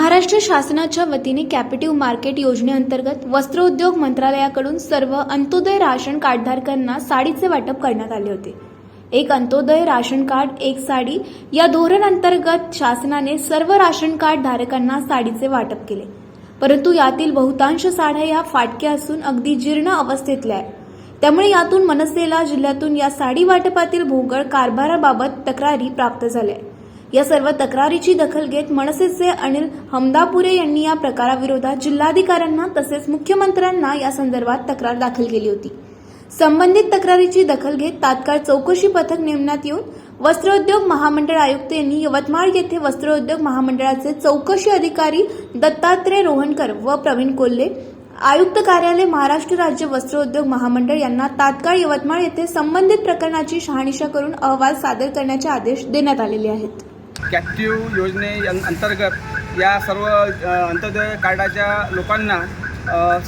महाराष्ट्र शासनाच्या वतीने कॅपिटिव्ह मार्केट योजनेअंतर्गत वस्त्रोद्योग मंत्रालयाकडून सर्व अंत्योदय राशन कार्डधारकांना साडीचे वाटप करण्यात आले होते. एक अंत्योदय राशन कार्ड एक साडी या धोरण अंतर्गत शासनाने सर्व राशन कार्ड धारकांना साडीचे वाटप केले. परंतु यातील बहुतांश साड्या या फाटक्या असून अगदी जीर्ण अवस्थेतल्या आहे त्यामुळे यातून मनसेला जिल्ह्यातून या साडी वाटपातील भोगळ कारभाराबाबत तक्रारी प्राप्त झाल्या या सर्व तक्रारीची दखल घेत मनसेचे अनिल हमदापुरे यांनी या प्रकाराविरोधात जिल्हाधिकाऱ्यांना तसेच मुख्यमंत्र्यांना या संदर्भात तक्रार दाखल केली होती. संबंधित तक्रारीची दखल घेत तात्काळ चौकशी पथक नेमण्यात येऊन वस्त्रोद्योग महामंडळ आयुक्त यांनी यवतमाळ येथे वस्त्रोद्योग महामंडळाचे चौकशी अधिकारी दत्तात्रय रोहणकर व प्रवीण कोल्हे आयुक्त कार्यालय महाराष्ट्र राज्य वस्त्रोद्योग महामंडळ यांना तात्काळ यवतमाळ येथे संबंधित प्रकरणाची शहानिशा करून अहवाल सादर करण्याचे आदेश देण्यात आलेले आहेत. कॅप्टिव्ह योजने अंतर्गत या सर्व अंत्योदय कार्डाच्या लोकांना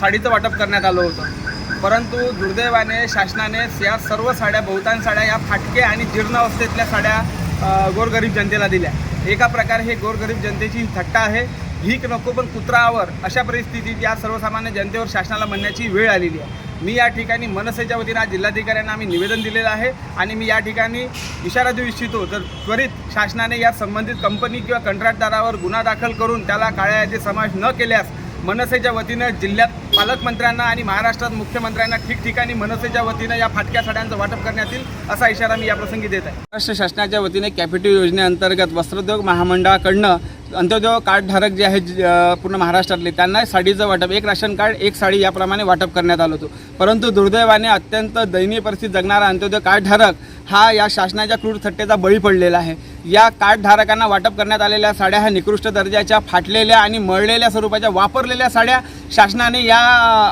साडीचं वाटप करण्यात आलं होतं. परंतु दुर्दैवाने शासनाने या सर्व साड्या बहुतांश साड्या या फाटके आणि जीर्ण अवस्थेतल्या साड्या गोरगरीब जनतेला दिल्या. एका प्रकारे हे गोरगरीब जनतेची थट्टा आहे. भीक नको पण कुत्रावर अशा परिस्थितीत या सर्वसामान्य जनतेवर शासनाला म्हणण्याची वेळ आलेली आहे. मी या ठिकाणी मनसेच्या वतीनं आज जिल्हाधिकाऱ्यांना आम्ही निवेदन दिलेलं आहे आणि मी या ठिकाणी इशारा देऊ इच्छितो तर त्वरित शासनाने या संबंधित कंपनी किंवा कंत्राटदारावर गुन्हा दाखल करून त्याला काळ्या यादीत समावेश न केल्यास मनसेच्या वतीनं जिल्ह्यात पालकमंत्र्यांना आणि महाराष्ट्रात मुख्यमंत्र्यांना ठिकठिकाणी मनसेच्या वतीनं या फाटक्या साड्यांचं वाटप करण्यात येईल असा इशारा मी या प्रसंगी देत आहे. महाराष्ट्र शासनाच्या वतीने कॅपिटल योजनेअंतर्गत वस्त्रोद्योग महामंडळाकडनं अंत्योदय कार्डधारक जे आहेत ज- पूर्ण महाराष्ट्रातले त्यांना साडीचं वाटप एक राशन कार्ड एक साडी याप्रमाणे वाटप करण्यात आलं होतं. परंतु दुर्दैवाने अत्यंत दयनीय परिस्थिती जगणारा अंत्योदय कार्डधारक हा या शासनाच्या क्रूर थट्टेचा बळी पडलेला आहे. या कार्डधारकांना वाटप करण्यात आलेल्या साड्या ह्या निकृष्ट दर्जाच्या फाटलेल्या आणि मळलेल्या स्वरूपाच्या वापरलेल्या साड्या शासनाने या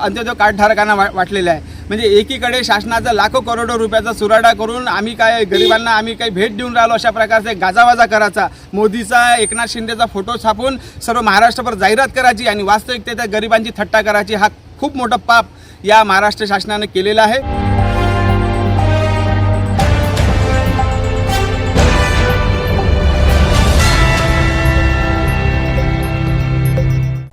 अंत्योदय कार्डधारकांना वा वाटलेल्या आहे म्हणजे एकीकडे शासनाचा लाखो करोडो रुपयाचा सुराडा करून आम्ही काय गरिबांना आम्ही काही भेट देऊन राहिलो अशा प्रकारचे गाजावाजा करायचा. मोदीचा एकनाथ शिंदेचा फोटो छापून सर्व महाराष्ट्रभर जाहिरात करायची आणि वास्तविकतेच्या गरिबांची थट्टा करायची हा खूप मोठं पाप या महाराष्ट्र शासनाने केलेला आहे.